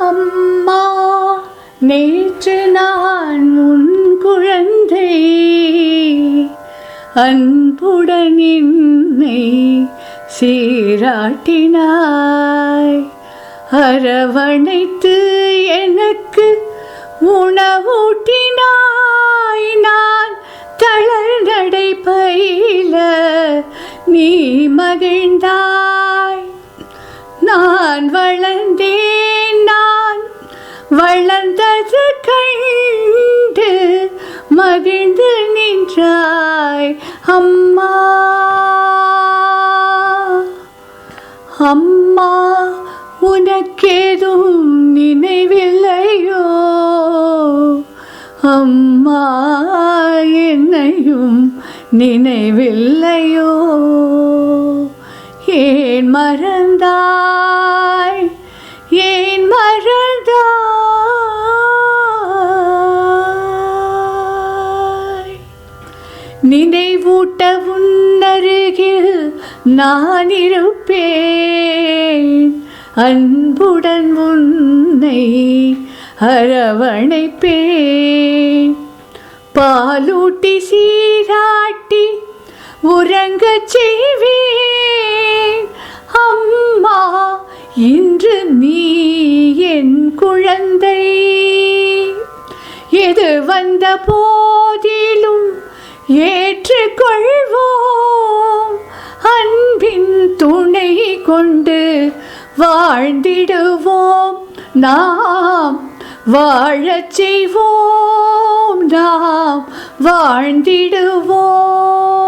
அம்மா நேற்று நான் உன் குழந்தை. அன்புடன் என்னை சீராட்டினாய். அரவணைத்து எனக்கு உணவூட்டினாய். நான் தளர்நடை பயில நீ மகிழ்ந்தாய். நான் வளர்ந்தேன். வளர்ந்தது கண்டு மகிழ்ந்து நின்றாய் அம்மா. அம்மா உனக்கேதும் நினைவில்லையோ? அம்மா என்னையும் நினைவில்லையோ? நினைவூட்ட உன்னருகில் நான் இருப்பேன் அன்புடன் உன்னை அரவணைப்பேன். பாலூட்டி சீராட்டி உறங்கச் செய்வேன். அம்மா இன்று நீ என் குழந்தை. எது வந்த போ ஏற்றுக்கொள்வோம். அன்பின் துணை கொண்டு வாழ்ந்திடுவோம். நாம் வாழச் செய்வோம். நாம் வாழ்ந்திடுவோம்.